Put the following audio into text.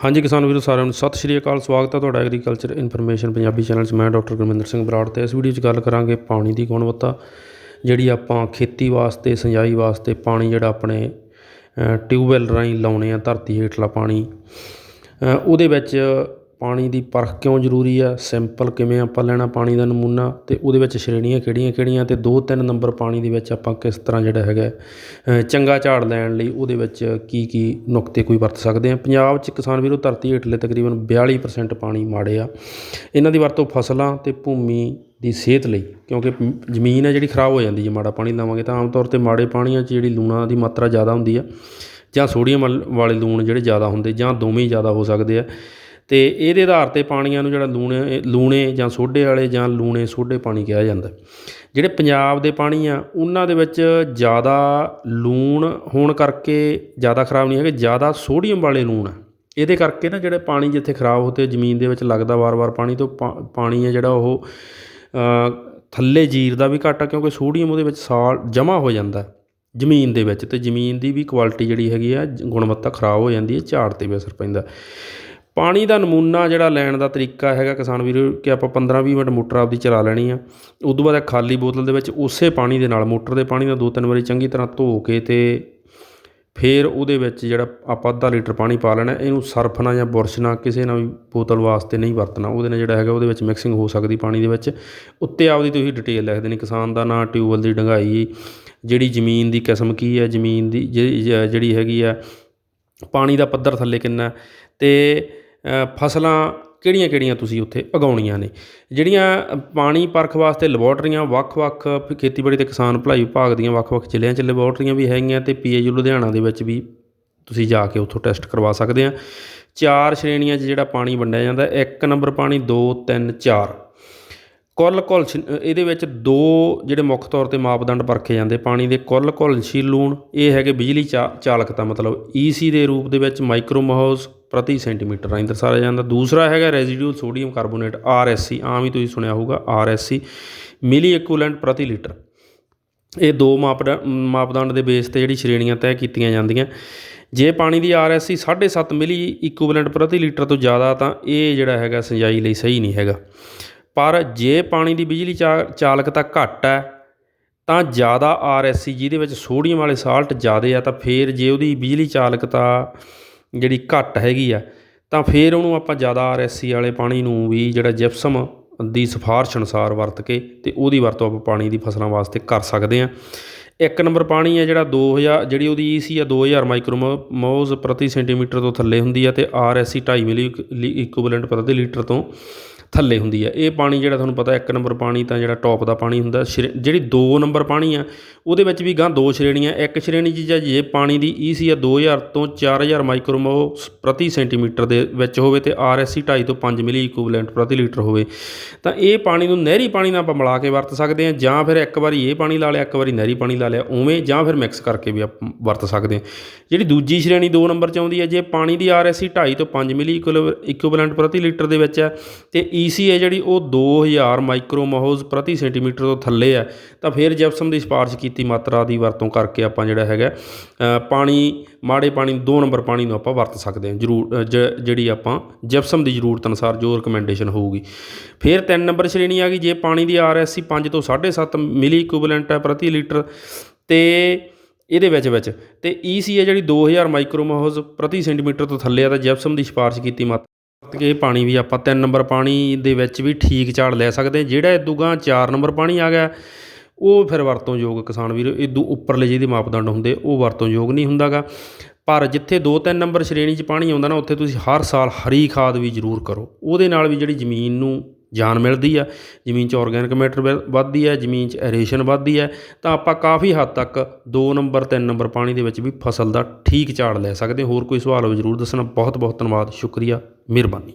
ਹਾਂਜੀ ਕਿਸਾਨ ਵੀਰੋ ਸਾਰਿਆਂ ਨੂੰ ਸਤਿ ਸ਼੍ਰੀ ਅਕਾਲ। ਸਵਾਗਤ ਹੈ ਤੁਹਾਡਾ ਐਗਰੀਕਲਚਰ ਇਨਫੋਰਮੇਸ਼ਨ ਪੰਜਾਬੀ ਚੈਨਲ 'ਚ। ਮੈਂ ਡਾਕਟਰ ਗੁਰਮਿੰਦਰ ਸਿੰਘ ਬਰਾੜ ਤੇ ਇਸ ਵੀਡੀਓ 'ਚ ਗੱਲ ਕਰਾਂਗੇ ਪਾਣੀ ਦੀ ਗੁਣਵੱਤਾ ਜਿਹੜੀ ਆਪਾਂ ਖੇਤੀ ਵਾਸਤੇ ਸਿੰਜਾਈ ਵਾਸਤੇ ਪਾਣੀ ਜਿਹੜਾ ਆਪਣੇ ਅ, ਟਿਊਬਵੈੱਲ ਰਾਹੀਂ ਲਾਉਣੇ ਆ ਧਰਤੀ ਹੇਠਲਾ ਪਾਣੀ। ਉਹਦੇ ਵਿੱਚ ਪਾਣੀ ਦੀ ਪਰਖ ਕਿਉਂ ਜ਼ਰੂਰੀ ਆ? ਸਿੰਪਲ ਕਿਵੇਂ ਆਪਾਂ ਲੈਣਾ ਪਾਣੀ ਦਾ ਨਮੂਨਾ? ਅਤੇ ਉਹਦੇ ਵਿੱਚ ਸ਼੍ਰੇਣੀਆਂ ਕਿਹੜੀਆਂ ਕਿਹੜੀਆਂ? ਅਤੇ ਦੋ ਤਿੰਨ ਨੰਬਰ ਪਾਣੀ ਦੇ ਵਿੱਚ ਆਪਾਂ ਕਿਸ ਤਰ੍ਹਾਂ ਜਿਹੜਾ ਹੈਗਾ ਚੰਗਾ ਝਾੜ ਲੈਣ ਲਈ ਉਹਦੇ ਵਿੱਚ ਕੀ ਕੀ ਨੁਕਤੇ ਕੋਈ ਵਰਤ ਸਕਦੇ ਹਾਂ ਪੰਜਾਬ 'ਚ ਕਿਸਾਨ ਵੀਰੋ ਧਰਤੀ ਹੇਠਲੇ ਤਕਰੀਬਨ 42% ਪਾਣੀ ਮਾੜੇ ਆ। ਇਹਨਾਂ ਦੀ ਵਰਤੋਂ ਫਸਲਾਂ ਅਤੇ ਭੂਮੀ ਦੀ ਸਿਹਤ ਲਈ, ਕਿਉਂਕਿ ਜ਼ਮੀਨ ਹੈ ਜਿਹੜੀ ਖਰਾਬ ਹੋ ਜਾਂਦੀ ਜੇ ਮਾੜਾ ਪਾਣੀ ਲਾਵਾਂਗੇ ਤਾਂ ਆਮ ਤੌਰ ਤੇ ਮਾੜੇ ਪਾਣੀਆਂ 'ਚ ਜਿਹੜੀ ਲੂਣਾਂ ਦੀ ਮਾਤਰਾ ਜ਼ਿਆਦਾ ਹੁੰਦੀ ਆ, ਜਾਂ ਸੋਡੀਅਮ ਵੱਲ- ਵਾਲੇ ਲੂਣ ਜਿਹੜੇ ਜ਼ਿਆਦਾ ਹੁੰਦੇ ਜਾਂ ਦੋਵੇਂ ਹੀ ਜ਼ਿਆਦਾ ਹੋ ਸਕਦੇ ਆ। ਅਤੇ ਇਹਦੇ ਆਧਾਰ ਤੇ ਪਾਣੀਆਂ ਨੂੰ ਜਿਹੜਾ ਲੂਣੇ ਲੂਣੇ ਜਾਂ ਸੋਡੇ ਵਾਲੇ ਜਾਂ ਲੂਣੇ ਸੋਡੇ ਪਾਣੀ ਕਿਹਾ ਜਾਂਦਾ ਜਿਹੜੇ ਪੰਜਾਬ ਦੇ ਪਾਣੀ ਆ, ਉਹਨਾਂ ਦੇ ਵਿੱਚ ਜ਼ਿਆਦਾ ਲੂਣ ਹੋਣ ਕਰਕੇ ਜ਼ਿਆਦਾ ਖਰਾਬ ਨਹੀਂ ਹੈਗੇ, ਜ਼ਿਆਦਾ ਸੋਡੀਅਮ ਵਾਲੇ ਲੂਣ ਆ। ਇਹਦੇ ਕਰਕੇ ਨਾ ਜਿਹੜੇ ਪਾਣੀ ਜਿੱਥੇ ਖਰਾਬ ਹੋਤੇ ਜ਼ਮੀਨ ਦੇ ਵਿੱਚ ਲੱਗਦਾ ਵਾਰ-ਵਾਰ ਪਾਣੀ, ਤੋਂ ਪਾ- ਪਾਣੀ ਹੈ ਜਿਹੜਾ ਉਹ ਥੱਲੇ ਜੀਰ ਦਾ ਵੀ ਘੱਟ ਆ, ਕਿਉਂਕਿ ਸੋਡੀਅਮ ਉਹਦੇ ਵਿੱਚ ਸਾਲ ਜਮ੍ਹਾਂ ਹੋ ਜਾਂਦਾ ਜ਼ਮੀਨ ਦੇ ਵਿੱਚ, ਤੇ ਜ਼ਮੀਨ ਦੀ ਵੀ ਕੁਆਲਿਟੀ ਜਿਹੜੀ ਹੈਗੀ ਆ, ਗੁਣਵੱਤਾ ਖਰਾਬ ਹੋ ਜਾਂਦੀ ਹੈ, ਝਾੜ ਤੇ ਵੀ ਅਸਰ ਪੈਂਦਾ ਪਾਣੀ ਦਾ ਨਮੂਨਾ ਜਿਹੜਾ ਲੈਣ ਦਾ ਤਰੀਕਾ ਹੈਗਾ ਕਿਸਾਨ ਵੀਰੋ, ਕਿ ਆਪਾਂ 15-20 ਮਿੰਟ ਮੋਟਰ ਆਪਦੀ ਚਲਾ ਲੈਣੀ ਆ। ਉਸ ਤੋਂ ਬਾਅਦ ਇਹ ਖਾਲੀ ਬੋਤਲ ਦੇ ਵਿੱਚ ਉਸੇ ਪਾਣੀ ਦੇ ਨਾਲ, ਮੋਟਰ ਦੇ ਪਾਣੀ ਨਾਲ ਦੋ ਤਿੰਨ ਵਾਰੀ ਚੰਗੀ ਤਰ੍ਹਾਂ ਧੋ ਕੇ ਤੇ ਫਿਰ ਉਹਦੇ ਵਿੱਚ ਜਿਹੜਾ ਆਪਾਂ ਅੱਧਾ ਲੀਟਰ ਪਾਣੀ ਪਾ ਲੈਣਾ, ਇਹਨੂੰ ਸਰਫ ਨਾਲ ਜਾਂ ਬੁਰਸ਼ ਨਾਲ ਕਿਸੇ ਨਾਲ ਵੀ ਬੋਤਲ ਵਾਸਤੇ ਨਹੀਂ ਵਰਤਣਾ। ਉਹਦੇ ਨਾਲ ਜਿਹੜਾ ਹੈਗਾ ਉਹਦੇ ਵਿੱਚ ਮਿਕਸਿੰਗ ਹੋ ਸਕਦੀ ਪਾਣੀ ਦੇ ਵਿੱਚ। ਉੱਤੇ ਆਪਦੀ ਤੁਸੀਂ ਡਿਟੇਲ ਲਿਖ ਦੇਣੀ, ਕਿਸਾਨ ਦਾ ਨਾਂ, ਟਿਊਬਵੈੱਲ ਦੀ ਡੰਗਾਈ ਜਿਹੜੀ ਜ਼ਮੀਨ ਦੀ ਕਿਸਮ ਕੀ ਹੈ, ਜ਼ਮੀਨ ਦੀ ਜਿਹੜੀ ਹੈਗੀ ਆ, ਪਾਣੀ ਦਾ ਪੱਧਰ ਥੱਲੇ ਕਿੰਨਾ ਹੈ। ਤੇ ਫਸਲਾਂ ਕਿਹੜੀਆਂ ਕਿਹੜੀਆਂ ਤੁਸੀਂ ਉੱਥੇ ਉਗਾਉਣੀਆਂ ਨੇ? ਜਿਹੜੀਆਂ ਪਾਣੀ ਪਰਖ ਵਾਸਤੇ ਲੈਬੋਰਟਰੀਆਂ ਵੱਖ-ਵੱਖ ਖੇਤੀਬਾੜੀ ਤੇ ਕਿਸਾਨ ਭਲਾਈ ਵਿਭਾਗ ਦੀਆਂ ਵੱਖ-ਵੱਖ ਜ਼ਿਲ੍ਹਿਆਂ 'ਚ ਲੈਬੋਰਟਰੀਆਂ ਵੀ ਹੈਗੀਆਂ ਤੇ ਪੀਏਯੂ ਲੁਧਿਆਣਾ ਦੇ ਵਿੱਚ ਵੀ ਤੁਸੀਂ ਜਾ ਕੇ ਉੱਥੋਂ ਟੈਸਟ ਕਰਵਾ ਸਕਦੇ ਆ। ਚਾਰ ਸ਼੍ਰੇਣੀਆਂ 'ਚ ਜਿਹੜਾ ਪਾਣੀ ਵੰਡਿਆ ਜਾਂਦਾ, ਇੱਕ ਨੰਬਰ ਪਾਣੀ 2 3 4 ਕੁੱਲ ਘੁਲਨਸ਼ੀਲ ਇਹਦੇ ਵਿੱਚ ਦੋ ਜਿਹੜੇ ਮੁੱਖ ਤੌਰ ਤੇ ਮਾਪਦੰਡ ਪਰਖੇ ਜਾਂਦੇ ਪਾਣੀ ਦੇ। ਕੁੱਲ ਘੁਲਨਸ਼ੀਲ ਲੂਣ ਇਹ ਹੈਗੇ ਬਿਜਲੀ ਚਾ- ਚਾਲਕਤਾ ਮਤਲਬ ਈਸੀ ਦੇ ਰੂਪ ਦੇ ਵਿੱਚ ਮਾਈਕਰੋ ਮਾਈਕਰੋਮੋਲਸ ਪ੍ਰਤੀ ਸੈਂਟੀਮੀਟਰ ਰਾਹੀਂ ਦਰਸਾਇਆ ਜਾਂਦਾ ਦੂਸਰਾ ਹੈਗਾ ਰੈਜ਼ੀਡਿਊਲ ਸੋਡੀਅਮ ਕਾਰਬੋਨੇਟ ਆਰਐਸਸੀ, ਆਮ ਹੀ ਤੁਸੀਂ ਸੁਣਿਆ ਹੋਊਗਾ, ਆਰਐਸਸੀ ਮਿਲੀ ਇਕੁਇਵਲੈਂਟ ਪ੍ਰਤੀ ਲੀਟਰ। ਇਹ ਦੋ ਮਾਪਦ ਮਾਪਦੰਡ ਦੇ ਬੇਸ ਤੇ ਜਿਹੜੀ ਸ਼੍ਰੇਣੀਆਂ ਤੈਅ ਕੀਤੀਆਂ ਜਾਂਦੀਆਂ। ਜੇ ਪਾਣੀ ਦੀ ਆਰਐਸਸੀ 7.5 ਮਿਲੀ ਇਕੁਇਵਲੈਂਟ ਪ੍ਰਤੀ ਲੀਟਰ ਤੋਂ ਜ਼ਿਆਦਾ, ਤਾਂ ਇਹ ਜਿਹੜਾ ਹੈਗਾ ਸਿੰਜਾਈ ਲਈ ਸਹੀ ਨਹੀਂ ਹੈਗਾ। ਪਰ ਜੇ ਪਾਣੀ ਦੀ ਬਿਜਲੀ ਚਾ- ਚਾਲਕਤਾ ਘੱਟ ਹੈ, ਤਾਂ ਜ਼ਿਆਦਾ ਆਰਐਸਸੀ ਜਿਹਦੇ ਵਿੱਚ ਸੋਡੀਅਮ ਵਾਲੇ ਸਾਲਟ ਜ਼ਿਆਦੇ ਆ, ਤਾਂ ਫੇਰ ਜੇ ਉਹਦੀ ਬਿਜਲੀ ਚਾਲਕਤਾ ਜਿਹੜੀ ਘੱਟ ਹੈਗੀ ਆ, ਤਾਂ ਫਿਰ ਉਹਨੂੰ ਆਪਾਂ ਜ਼ਿਆਦਾ ਆਰ ਐੱਸ ਸੀ ਵਾਲੇ ਪਾਣੀ ਨੂੰ ਵੀ ਜਿਹੜਾ ਜਿਪਸਮ ਦੀ ਸਿਫਾਰਿਸ਼ ਅਨੁਸਾਰ ਵਰਤ ਕੇ ਅਤੇ ਉਹਦੀ ਵਰਤੋਂ ਆਪਾਂ ਪਾਣੀ ਦੀ ਫਸਲਾਂ ਵਾਸਤੇ ਕਰ ਸਕਦੇ ਹਾਂ। ਇੱਕ ਨੰਬਰ ਪਾਣੀ ਹੈ ਜਿਹੜਾ 2000 ਜਿਹੜੀ ਉਹਦੀ ਈਸੀ ਆ 2000 ਮਾਈਕਰੋਮੋਜ਼ ਪ੍ਰਤੀ ਸੈਂਟੀਮੀਟਰ ਤੋਂ ਥੱਲੇ ਹੁੰਦੀ ਹੈ ਤੇ ਸੀ 2.5 ਮਿਲੀ ਇਕੁਇਵਲੈਂਟ ਪ੍ਰਤੀ ਲੀਟਰ ਤੋਂ ਥੱਲੇ ਹੁੰਦੀ ਹੈ ਇਹ ਪਾਣੀ ਜਿਹੜਾ ਤੁਹਾਨੂੰ ਪਤਾ, ਇੱਕ ਨੰਬਰ ਪਾਣੀ ਤਾਂ ਜਿਹੜਾ ਟੌਪ ਦਾ ਪਾਣੀ ਹੁੰਦਾ, ਸ਼੍ਰੇ- ਜਿਹੜੀ 2 ਨੰਬਰ ਪਾਣੀ ਆ, ਉਹਦੇ ਵਿੱਚ ਵੀ ਗਾਂ ਦੋ ਸ਼੍ਰੇਣੀਆਂ ਇੱਕ ਸ਼੍ਰੇਣੀ 'ਚ ਜਾਂ ਜੇ ਪਾਣੀ ਦੀ ਈਸੀ ਆ 2000 ਤੋਂ 4000 ਮਾਈਕਰੋਮੋ ਪ੍ਰਤੀ ਸੈਂਟੀਮੀਟਰ ਦੇ ਵਿੱਚ ਹੋਵੇ ਤੇ ਆਰਐਸਸੀ 2.5 ਤੋਂ 5 ਮਿਲੀ ਇਕੁਇਵਲੈਂਟ ਪ੍ਰਤੀ ਲੀਟਰ ਹੋਵੇ। ਤਾਂ ਇਹ ਪਾਣੀ ਨੂੰ ਨਹਿਰੀ ਪਾਣੀ ਨਾਲ ਆਪਾਂ ਮਿਲਾ ਕੇ ਵਰਤ ਸਕਦੇ ਹਾਂ ਜਾਂ ਫਿਰ ਇੱਕ ਵਾਰੀ ਇਹ ਪਾਣੀ ਲਾ ਲਿਆ, ਇੱਕ ਵਾਰੀ ਨਹਿਰੀ ਪਾਣੀ ਲਾ ਲਿਆ, ਉਵੇਂ ਜਾਂ ਫਿਰ ਮਿਕਸ ਕਰਕੇ ਵੀ ਆਪਾਂ ਵਰਤ ਸਕਦੇ ਹਾਂ ਜਿਹੜੀ ਦੂਜੀ ਸ਼੍ਰੇਣੀ 2 ਨੰਬਰ 'ਚ ਆਉਂਦੀ ਹੈ ਜੇ ਪਾਣੀ ਦੀ ਆਰਐਸਸੀ 2.5 ਤੋਂ 5 ਮਿਲੀ ਇਕੁਇਵਲੈਂਟ ਪ੍ਰਤੀ ਲੀਟਰ ਦੇ ਵਿੱਚ ਹੈ ਤੇ ਈਸੀ ਹੈ ਜਿਹੜੀ ਉਹ 2000 ਮਾਈਕਰੋਮੋਹਜ਼ ਪ੍ਰਤੀ ਸੈਂਟੀਮੀਟਰ ਤੋਂ ਥੱਲੇ ਹੈ। ਤਾਂ ਫਿਰ ਜਿਪਸਮ ਦੀ ਸਿਫਾਰਿਸ਼ ਕੀਤੀ ਮਾਤਰਾ ਦੀ ਵਰਤੋਂ ਕਰਕੇ ਆਪਾਂ ਜਿਹੜਾ ਹੈਗਾ ਪਾਣੀ, ਮਾੜੇ ਪਾਣੀ ਦੋ ਨੰਬਰ ਪਾਣੀ ਨੂੰ ਆਪਾਂ ਵਰਤ ਸਕਦੇ ਹਾਂ। ਜ਼ਰੂਰ ਜ- ਜਿਹੜੀ ਆਪਾਂ ਜਿਪਸਮ ਦੀ ਜ਼ਰੂਰਤ ਅਨੁਸਾਰ ਜੋ ਰਿਕਮੈਂਡੇਸ਼ਨ ਹੋਊਗੀ। ਫਿਰ 3 ਨੰਬਰ ਸ਼੍ਰੇਣੀ ਆ ਗਈ। ਜੇ ਪਾਣੀ ਦੀ ਆਰਐਸਸੀ 5 ਤੋਂ 7.5 ਮਿਲੀ ਇਕੁਇਵਲੈਂਟ ਹੈ ਪ੍ਰਤੀ ਲੀਟਰ, ਤੇ ਇਹਦੇ ਵਿੱਚ ਵਿੱਚ, ਤੇ ਈਸੀ ਹੈ ਜਿਹੜੀ 2000 ਮਾਈਕਰੋਮੋਹਜ਼ ਪ੍ਰਤੀ ਸੈਂਟੀਮੀਟਰ ਤੋਂ ਥੱਲੇ ਆ, ਤਾਂ ਜਿਪਸਮ ਦੀ ਸਿਫਾਰਿਸ਼ ਕੀਤੀ ਮਾਤਰਾ ਇਹ ਪਾਣੀ ਵੀ ਆਪਾਂ 3 ਨੰਬਰ ਪਾਣੀ ਦੇ ਵਿੱਚ ਵੀ ਠੀਕ ਝਾੜ ਲੈ ਸਕਦੇ ਜਿਹੜਾ ਇਦੋਂ ਗਾਂ 4 ਨੰਬਰ ਪਾਣੀ ਆ ਗਿਆ, ਉਹ ਫਿਰ ਵਰਤੋਂਯੋਗ ਕਿਸਾਨ ਵੀਰ ਇਦੋਂ ਉੱਪਰਲੇ ਜਿਹਦੇ ਮਾਪਦੰਡ ਹੁੰਦੇ, ਉਹ ਵਰਤੋਂਯੋਗ ਨਹੀਂ ਹੁੰਦਾਗਾ। ਪਰ ਜਿੱਥੇ 2-3 ਨੰਬਰ ਸ਼੍ਰੇਣੀ 'ਚ ਪਾਣੀ ਆਉਂਦਾ ਨਾ, ਉੱਥੇ ਤੁਸੀਂ ਹਰ ਸਾਲ ਹਰੀ ਖਾਦ ਵੀ ਜ਼ਰੂਰ ਕਰੋ। ਉਹਦੇ ਨਾਲ ਵੀ ਜਿਹੜੀ ਜ਼ਮੀਨ ਨੂੰ ਜਾਨ ਮਿਲਦੀ ਆ, ਜ਼ਮੀਨ 'ਚ ਆਰਗੈਨਿਕ ਮੈਟਰ ਵ- ਵੱਧਦੀ ਹੈ ਜ਼ਮੀਨ 'ਚ ਐਰੇਸ਼ਨ ਵੱਧਦੀ ਹੈ ਤਾਂ ਆਪਾਂ ਕਾਫੀ ਹੱਦ ਤੱਕ 2 ਨੰਬਰ 3 ਨੰਬਰ ਪਾਣੀ ਦੇ ਵਿੱਚ ਵੀ ਫਸਲ ਦਾ ਠੀਕ ਝਾੜ ਲੈ ਸਕਦੇ ਹੋਰ ਕੋਈ ਸਵਾਲ ਹੋਵੇ ਜ਼ਰੂਰ ਦੱਸਣਾ। ਬਹੁਤ ਬਹੁਤ ਧੰਨਵਾਦ। ਸ਼ੁਕਰੀਆ। ਮਿਹਰਬਾਨੀ।